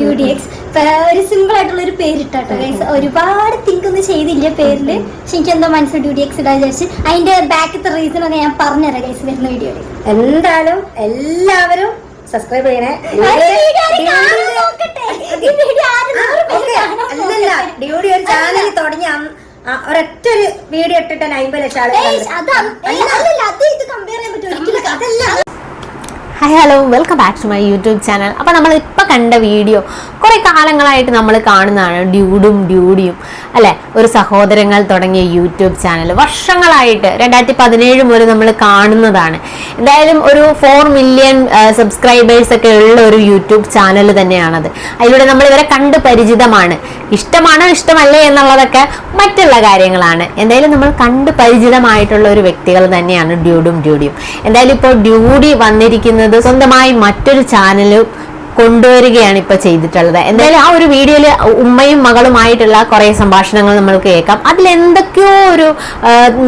ഡ്യൂഡിഎക്സ് ഒരു സിമ്പിൾ ആയിട്ടുള്ള ഒരു പേരിട്ടാട്ടോ ഗൈസ് ഒരുപാട് തിങ്ക് ഒന്നും ചെയ്തില്ല പേരിൽ. പക്ഷെ എനിക്ക് എന്തോ മനസ്സിൽ ഡ്യൂഡിഎക്സ് ഇടാൻ വിചാരിച്ച്. അതിന്റെ ബാക്കത്തെ റീസൺ ഒക്കെ ഞാൻ പറഞ്ഞുതരാം ഗൈസ് വരുന്ന വീഡിയോയിൽ എന്തായാലും എല്ലാവരും സബ്സ്ക്രൈബ് ചെയ്യണേ. അല്ലല്ല ഡ്യൂഡി ഒരു ചാനൽ തുടങ്ങി ഒരൊറ്റ ഒരു വീഡിയോ ഇട്ടിട്ട് അമ്പത് ലക്ഷം ആളുകൾ കമ്പയർ ചെയ്യാൻ പറ്റും അതല്ല. Hi hello welcome back to my YouTube channel അപ്പോൾ നമ്മൾ കണ്ട വീഡിയോ കുറെ കാലങ്ങളായിട്ട് നമ്മൾ കാണുന്നതാണ്. ഡ്യൂഡും ഡ്യൂഡിയും അല്ലെ? ഒരു സഹോദരങ്ങൾ തുടങ്ങിയ യൂട്യൂബ് ചാനൽ. വർഷങ്ങളായിട്ട് രണ്ടായിരത്തി പതിനേഴ് മുതൽ നമ്മൾ കാണുന്നതാണ്. എന്തായാലും ഒരു ഫോർ മില്യൺ സബ്സ്ക്രൈബേഴ്സ് ഒക്കെ ഉള്ള ഒരു യൂട്യൂബ് ചാനൽ തന്നെയാണത്. അതിലൂടെ നമ്മൾ ഇവരെ കണ്ട് പരിചിതമാണ്. ഇഷ്ടമാണോ ഇഷ്ടമല്ലേ എന്നുള്ളതൊക്കെ മറ്റുള്ള കാര്യങ്ങളാണ്. എന്തായാലും നമ്മൾ കണ്ട് പരിചിതമായിട്ടുള്ള ഒരു വ്യക്തികൾ തന്നെയാണ് ഡ്യൂഡും ഡ്യൂഡിയും. എന്തായാലും ഇപ്പോൾ ഡ്യൂഡി വന്നിരിക്കുന്നത് സ്വന്തമായി മറ്റൊരു ചാനൽ കൊണ്ടുവരികയാണ് ഇപ്പൊ ചെയ്തിട്ടുള്ളത്. എന്തായാലും ആ ഒരു വീഡിയോയിൽ ഉമ്മയും മകളുമായിട്ടുള്ള കുറെ സംഭാഷണങ്ങൾ നമ്മൾ കേൾക്കാം. അതിൽ എന്തൊക്കെയോ ഒരു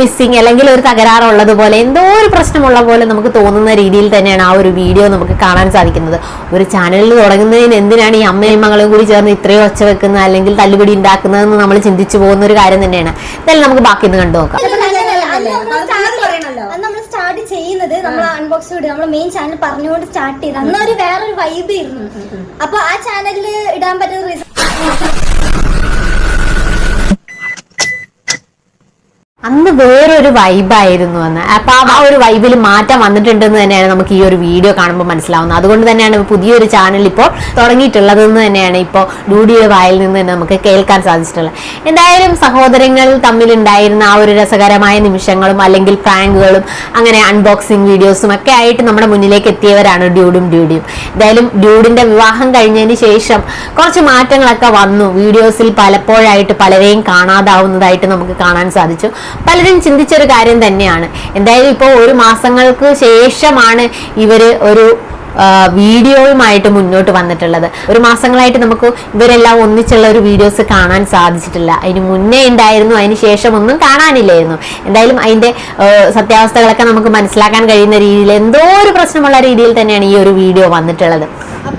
മിസ്സിങ് അല്ലെങ്കിൽ ഒരു തകരാറുള്ളത് പോലെ എന്തോ ഒരു പ്രശ്നമുള്ള പോലെ നമുക്ക് തോന്നുന്ന രീതിയിൽ തന്നെയാണ് ആ ഒരു വീഡിയോ നമുക്ക് കാണാൻ സാധിക്കുന്നത്. ഒരു ചാനലിൽ തുടങ്ങുന്നതിന് എന്തിനാണ് ഈ അമ്മയും മകളും കൂടി ചേർന്ന് ഇത്രയും ഒച്ച വെക്കുന്നത് അല്ലെങ്കിൽ തല്ലുപിടി ഉണ്ടാക്കുന്നതെന്ന് നമ്മൾ ചിന്തിച്ചു പോകുന്ന ഒരു കാര്യം തന്നെയാണ്. എന്തായാലും നമുക്ക് ബാക്കി ഒന്ന് കണ്ടു നോക്കാം. ചെയ്യുന്നത് നമ്മൾ അൺബോക്സ് വീഡിയോ നമ്മൾ മെയിൻ ചാനൽ പറഞ്ഞുകൊണ്ട് സ്റ്റാർട്ട് ചെയ്ത്. അന്ന് ഒരു വേറൊരു വൈബ് ആയിരുന്നു. അപ്പൊ ആ ചാനലിൽ ഇടാൻ പറ്റുന്ന റീസൺ അന്ന് വേറൊരു വൈബായിരുന്നു അന്ന് അപ്പൊ ആ ഒരു വൈബിൽ മാറ്റം വന്നിട്ടുണ്ടെന്ന് തന്നെയാണ് നമുക്ക് ഈ ഒരു വീഡിയോ കാണുമ്പോൾ മനസ്സിലാവുന്നത്. അതുകൊണ്ട് തന്നെയാണ് പുതിയൊരു ചാനൽ ഇപ്പോൾ തുടങ്ങിയിട്ടുള്ളതെന്ന് തന്നെയാണ് ഇപ്പോൾ ഡ്യൂഡിയുടെ വായിൽ നിന്ന് തന്നെ നമുക്ക് കേൾക്കാൻ സാധിച്ചിട്ടുള്ളത്. എന്തായാലും സഹോദരങ്ങൾ തമ്മിലുണ്ടായിരുന്ന ആ ഒരു രസകരമായ നിമിഷങ്ങളും അല്ലെങ്കിൽ പ്രാങ്കുകളും അങ്ങനെ അൺബോക്സിങ് വീഡിയോസും ഒക്കെ ആയിട്ട് നമ്മുടെ മുന്നിലേക്ക് എത്തിയവരാണ് ഡ്യൂഡും ഡ്യൂഡിയും എന്തായാലും ഡ്യൂഡിന്റെ വിവാഹം കഴിഞ്ഞതിന് ശേഷം കുറച്ച് മാറ്റങ്ങളൊക്കെ വന്നു. വീഡിയോസിൽ പലപ്പോഴായിട്ട് പലരെയും കാണാതാവുന്നതായിട്ട് നമുക്ക് കാണാൻ സാധിച്ചു. പലരും ചിന്തിച്ചൊരു കാര്യം തന്നെയാണ്. എന്തായാലും ഇപ്പോൾ ഒരു മാസങ്ങൾക്ക് ശേഷമാണ് ഇവർ ഒരു വീഡിയോയുമായിട്ട് മുന്നോട്ട് വന്നിട്ടുള്ളത്. ഒരു മാസങ്ങളായിട്ട് നമുക്ക് ഇവരെല്ലാം ഒന്നിച്ചുള്ള ഒരു വീഡിയോസ് കാണാൻ സാധിച്ചിട്ടില്ല. അതിന് മുന്നേ ഉണ്ടായിരുന്നു അതിന് ശേഷം ഒന്നും കാണാനില്ലായിരുന്നു. എന്തായാലും അതിന്റെ സത്യാവസ്ഥകളൊക്കെ നമുക്ക് മനസ്സിലാക്കാൻ കഴിയുന്ന രീതിയിൽ എന്തോ ഒരു പ്രശ്നമുള്ള രീതിയിൽ തന്നെയാണ് ഈ ഒരു വീഡിയോ വന്നിട്ടുള്ളത്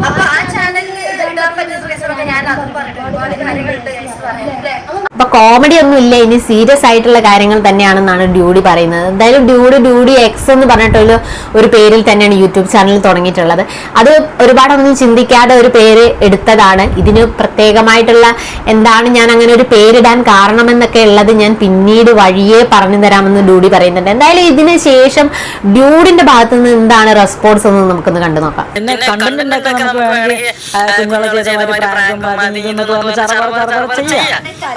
ആ ചാനലിൽ ഇടാൻ പറ്റുന്ന റീസൺ ഞാൻ അതും പറഞ്ഞു ഒരുപാട് കാര്യങ്ങളുണ്ട് guys പറയാൻ. ല്ലേ? അപ്പൊ കോമഡി ഒന്നും ഇല്ല. ഇനി സീരിയസ് ആയിട്ടുള്ള കാര്യങ്ങൾ തന്നെയാണെന്നാണ് ഡ്യൂഡി പറയുന്നത്. എന്തായാലും ഡ്യൂഡി ഡ്യൂഡി എക്സ് എന്ന് പറഞ്ഞിട്ടുള്ള ഒരു പേരിൽ തന്നെയാണ് യൂട്യൂബ് ചാനൽ തുടങ്ങിയിട്ടുള്ളത്. അത് ഒരുപാടൊന്നും ചിന്തിക്കാതെ ഒരു പേര് എടുത്തതാണ്. ഇതിന് പ്രത്യേകമായിട്ടുള്ള എന്താണ് ഞാൻ അങ്ങനെ ഒരു പേരിടാൻ കാരണമെന്നൊക്കെ ഉള്ളത് ഞാൻ പിന്നീട് വഴിയെ പറഞ്ഞു തരാമെന്ന് ഡ്യൂഡി പറയുന്നുണ്ട്. എന്തായാലും ഇതിന് ശേഷം ഡ്യൂഡിന്റെ ഭാഗത്ത് നിന്ന് എന്താണ് റെസ്പോൺസ് എന്ന് നമുക്കൊന്ന് കണ്ടു നോക്കാം.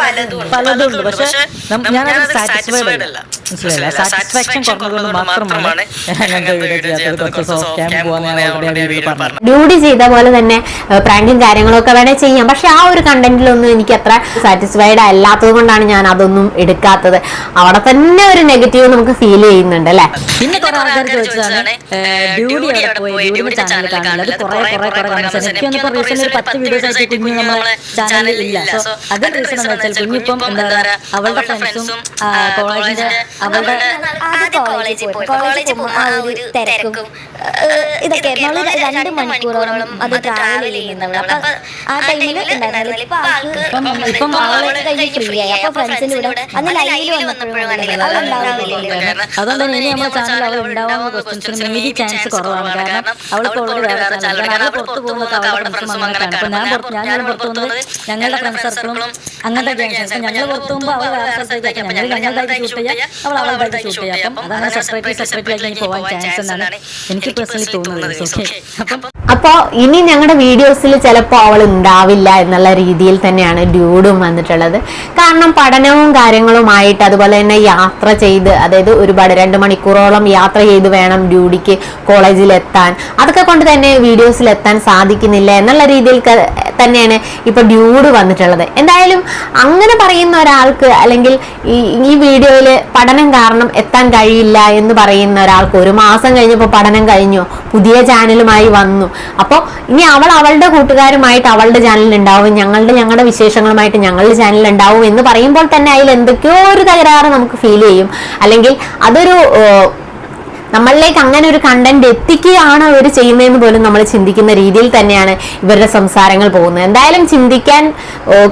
പലതും ഉണ്ട് പക്ഷെ ഞാൻ ഞാനത് സാറ്റിസ്ഫൈഡ് അല്ല മനസ്സിലായില്ല സാറ്റിസ്ഫാക്ഷൻ കുറഞ്ഞതുകൊണ്ട് മാത്രമാണ് ഡ്യൂട്ടി ചെയ്ത പോലെ തന്നെ പ്രാങ്കും കാര്യങ്ങളൊക്കെ വേണേ ചെയ്യാം പക്ഷെ ആ ഒരു കണ്ടന്റിലൊന്നും എനിക്ക് അത്ര സാറ്റിസ്ഫൈഡ് അല്ലാത്തത് കൊണ്ടാണ് ഞാൻ അതൊന്നും എടുക്കാത്തത് അവിടെ തന്നെ ഒരു നെഗറ്റീവ് നമുക്ക് ഫീൽ ചെയ്യുന്നുണ്ട് അല്ലെ പിന്നെ കുറെ ആൾക്കാർ ചോദിച്ചതാണ് ഡ്യൂഡി അവിടെ പോയി ചാനൽ കാണുന്നത് കുറെ കുറെ കുറെ റീസൺ ഒരു പത്ത് വീഡിയോസ് ആയിട്ട് കുഞ്ഞു നമ്മളെ ചാനലിൽ ഇല്ല സോ അതിന്റെ റീസൺ എന്ന് വെച്ചാൽ കുഞ്ഞിപ്പം എന്താ പറയാ അവളുടെ ഫ്രണ്ട്സും കോളേജിന്റെ അവളുടെ കോളേജിൽ പോയി. കോളേജിൽ പോകുമ്പോൾ ആ ഒരു തിരക്കും. ഇതൊക്കെ രണ്ട് മണിക്കൂറോളം അത് ട്രാവൽ ചെയ്യുന്നവൾ അപ്പൊ ആ ടൈമിൽ ഉണ്ടായിരുന്നില്ല ഇപ്പൊ ആൾക്ക് ഇപ്പം അവൾ കഴിഞ്ഞ് ഫ്രീ ആയി. അപ്പൊ ഫ്രണ്ട്സിന്റെ കൂടെ അന്ന് ലൈവിൽ വന്നപ്പോഴും വന്നില്ല അതുകൊണ്ട് തന്നെ ഇനി നമ്മുടെ ചാനൽ അവൾ ഉണ്ടാവുന്ന ക്വസ്റ്റ്യൻസിന് മേ ബി ചാൻസ് കുറവാണ്. കാരണം വേറെ ചാനൽ കാരണം പുറത്ത് അവളുടെ ഫ്രണ്ട്സും ഞാൻ പുറത്ത് ഞാൻ പുറത്ത് പോകുന്നത് ഞങ്ങളുടെ ഫ്രണ്ട്സ് സർക്കിളും അങ്ങനത്തെ ഞങ്ങൾ പുറത്ത് പോകുമ്പോൾ അവൾ വേറെ സ്ഥലത്തേക്ക് ഞങ്ങൾ ഞങ്ങളുടെ ഷൂട്ട് ചെയ്യാം അവൾ അവളുടെ ഷൂട്ട് ചെയ്യാം അപ്പം അതാണ് സെപ്പറേറ്റ് സെപ്പറേറ്റ് ആയിട്ട് പോകാൻ ചാൻസ് എന്നാണ് എനിക്ക് പേഴ്സണലി തോന്നുന്നത് ഓക്കെ അപ്പം അപ്പോ ഇനി ഞങ്ങളുടെ വീഡിയോസിൽ ചിലപ്പോൾ അവൾ ഉണ്ടാവില്ല എന്നുള്ള രീതിയിൽ തന്നെയാണ് ഡ്യൂഡും വന്നിട്ടുള്ളത് കാരണം പഠനവും കാര്യങ്ങളുമായിട്ട് അതുപോലെ തന്നെ യാത്ര ചെയ്ത് അതായത് ഒരുപാട് രണ്ട് മണിക്കൂറോളം യാത്ര ചെയ്ത് വേണം ഡ്യൂഡിക്ക് കോളേജിൽ എത്താൻ അതൊക്കെ കൊണ്ട് തന്നെ വീഡിയോസിൽ എത്താൻ സാധിക്കുന്നില്ല എന്നുള്ള രീതിയിൽ തന്നെയാണ് ഇപ്പൊ ഡ്യൂഡ് വന്നിട്ടുള്ളത് എന്തായാലും അങ്ങനെ പറയുന്ന ഒരാൾക്ക് അല്ലെങ്കിൽ ഈ ഈ വീഡിയോയിൽ പഠനം കാരണം എത്താൻ കഴിയില്ല എന്ന് പറയുന്ന ഒരാൾക്ക് ഒരു മാസം കഴിഞ്ഞപ്പോൾ പഠനം കഴിഞ്ഞു പുതിയ ചാനലുമായി വന്നു. അപ്പോൾ ഇനി അവൾ അവളുടെ കൂട്ടുകാരുമായിട്ട് അവളുടെ ചാനലിൽ ഉണ്ടാവും ഞങ്ങളുടെ ഞങ്ങളുടെ വിശേഷങ്ങളുമായിട്ട് ഞങ്ങളുടെ ചാനലിൽ ഉണ്ടാവും എന്ന് പറയുമ്പോൾ തന്നെ അതിൽ എന്തൊക്കെയോ ഒരു തകരാറ് നമുക്ക് ഫീൽ ചെയ്യും. അല്ലെങ്കിൽ അതൊരു നമ്മളിലേക്ക് അങ്ങനെ ഒരു കണ്ടന്റ് എത്തിക്കുകയാണ് അവർ ചെയ്യുന്നതെന്ന് പോലും നമ്മൾ ചിന്തിക്കുന്ന രീതിയിൽ തന്നെയാണ് ഇവരുടെ സംസാരങ്ങൾ പോകുന്നത്. എന്തായാലും ചിന്തിക്കാൻ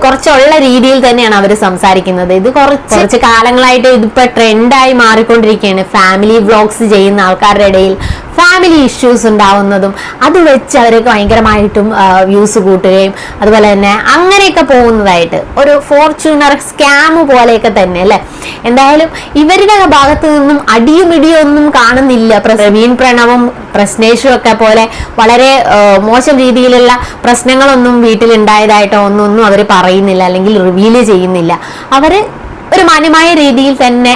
കുറച്ചുള്ള രീതിയിൽ തന്നെയാണ് അവർ സംസാരിക്കുന്നത്. ഇത് കുറച്ച് കുറച്ച് കാലങ്ങളായിട്ട് ഇതിപ്പോ ട്രെൻഡായി മാറിക്കൊണ്ടിരിക്കുകയാണ്. ഫാമിലി വ്ളോഗ്സ് ചെയ്യുന്ന ആൾക്കാരുടെ ഇടയിൽ ഫാമിലി ഇഷ്യൂസ് ഉണ്ടാവുന്നതും അത് വെച്ച് അവർക്ക് ഭയങ്കരമായിട്ടും വ്യൂസ് കൂട്ടുകയും അതുപോലെ തന്നെ അങ്ങനെയൊക്കെ പോകുന്നതായിട്ട് ഒരു ഫോർച്യൂണർ സ്കാം പോലെയൊക്കെ തന്നെ അല്ലേ? എന്തായാലും ഇവരുടെ ഭാഗത്തു നിന്നും അടിയും ഇടിയും ഒന്നും കാണുന്നില്ല. പ്രവീൺ പ്രണവും പ്രശ്നേഷും ഒക്കെ പോലെ വളരെ മോശം രീതിയിലുള്ള പ്രശ്നങ്ങളൊന്നും വീട്ടിലുണ്ടായതായിട്ടോ ഒന്നും ഒന്നും അവർ പറയുന്നില്ല അല്ലെങ്കിൽ റിവീൽ ചെയ്യുന്നില്ല. അവർ ഒരു മാന്യമായ രീതിയിൽ തന്നെ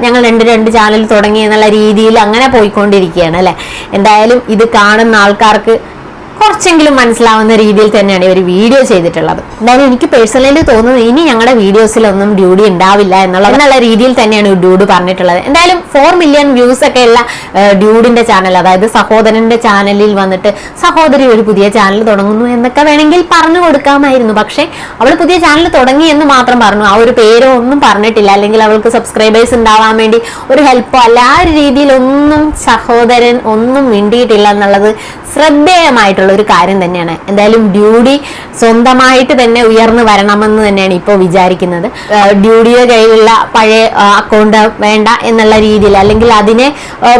ഞങ്ങൾ രണ്ട് രണ്ട് ചാനൽ തുടങ്ങി എന്നുള്ള രീതിയിൽ അങ്ങനെ പോയിക്കൊണ്ടിരിക്കുകയാണ് അല്ലെ? എന്തായാലും ഇത് കാണുന്ന ആൾക്കാർക്ക് കുറച്ചെങ്കിലും മനസ്സിലാവുന്ന രീതിയിൽ തന്നെയാണ് ഇവർ വീഡിയോ ചെയ്തിട്ടുള്ളത്. എന്തായാലും എനിക്ക് പേഴ്സണലി തോന്നുന്നത് ഇനി ഞങ്ങളുടെ വീഡിയോസിലൊന്നും ഡ്യൂഡി ഉണ്ടാവില്ല എന്നുള്ള എന്നുള്ള രീതിയിൽ തന്നെയാണ് ഡ്യൂഡ് പറഞ്ഞിട്ടുള്ളത്. എന്തായാലും ഫോർ മില്യൺ വ്യൂസ് ഒക്കെ ഉള്ള ഡ്യൂഡിന്റെ ചാനൽ അതായത് സഹോദരന്റെ ചാനലിൽ വന്നിട്ട് സഹോദരി ഒരു പുതിയ ചാനൽ തുടങ്ങുന്നു എന്നൊക്കെ വേണമെങ്കിൽ പറഞ്ഞു കൊടുക്കാമായിരുന്നു. പക്ഷേ അവൾ പുതിയ ചാനൽ തുടങ്ങി എന്ന് മാത്രം പറഞ്ഞു. ആ ഒരു പേരോ ഒന്നും പറഞ്ഞിട്ടില്ല. അല്ലെങ്കിൽ അവൾക്ക് സബ്സ്ക്രൈബേഴ്സ് ഉണ്ടാവാൻ വേണ്ടി ഒരു ഹെൽപ്പോ അല്ല. ആ ഒരു രീതിയിലൊന്നും സഹോദരൻ ഒന്നും മിണ്ടിയിട്ടില്ല എന്നുള്ളത് ശ്രദ്ധേയമായിട്ടുള്ള ഒരു കാര്യം തന്നെയാണ്. എന്തായാലും ഡ്യൂഡി സ്വന്തമായിട്ട് തന്നെ ഉയർന്നു വരണമെന്ന് തന്നെയാണ് ഇപ്പോൾ വിചാരിക്കുന്നത്. ഡ്യൂഡിയുടെ കയ്യിലുള്ള പഴയ അക്കൗണ്ട് വേണ്ട എന്നുള്ള രീതിയിൽ അല്ലെങ്കിൽ അതിനെ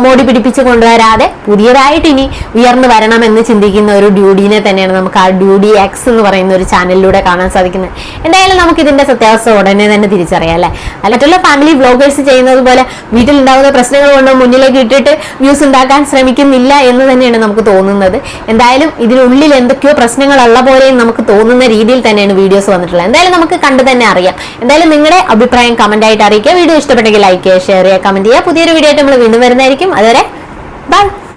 മോടി പിടിപ്പിച്ച് കൊണ്ടുവരാതെ പുതിയതായിട്ട് ഇനി ഉയർന്നു വരണമെന്ന് ചിന്തിക്കുന്ന ഒരു ഡ്യൂഡിനെ തന്നെയാണ് നമുക്ക് ആ ഡ്യൂഡി എക്സ് എന്ന് പറയുന്ന ഒരു ചാനലിലൂടെ കാണാൻ സാധിക്കുന്നത്. എന്തായാലും നമുക്ക് ഇതിന്റെ സത്യാവസ്ഥ ഉടനെ തന്നെ തിരിച്ചറിയാം അല്ലെ? മറ്റുള്ള ഫാമിലി വ്ലോഗേഴ്സ് ചെയ്യുന്നത് പോലെ വീട്ടിലുണ്ടാകുന്ന പ്രശ്നങ്ങൾ കൊണ്ട് മുന്നിലേക്ക് ഇട്ടിട്ട് വ്യൂസ് ഉണ്ടാക്കാൻ ശ്രമിക്കുന്നില്ല എന്ന് തന്നെയാണ് നമുക്ക് തോന്നുന്നത്. എന്തായാലും ഇതിനുള്ളിൽ എന്തൊക്കെയോ പ്രശ്നങ്ങളുള്ള പോലെയും നമുക്ക് തോന്നുന്ന രീതിയിൽ തന്നെയാണ് വീഡിയോസ് വന്നിട്ടുള്ളത്. എന്തായാലും നമുക്ക് കണ്ടു തന്നെ അറിയാം. എന്തായാലും നിങ്ങളുടെ അഭിപ്രായം കമന്റ് ആയിട്ട് അറിയിക്കുക. വീഡിയോ ഇഷ്ടപ്പെട്ടെങ്കിൽ ലൈക്ക് ചെയ്യുക ഷെയർ ചെയ്യുക കമന്റ് ചെയ്യുക. പുതിയൊരു വീഡിയോ ആയിട്ട് നമ്മൾ വീണ്ടും വരുന്നതായിരിക്കും. അതുവരെ ബൈ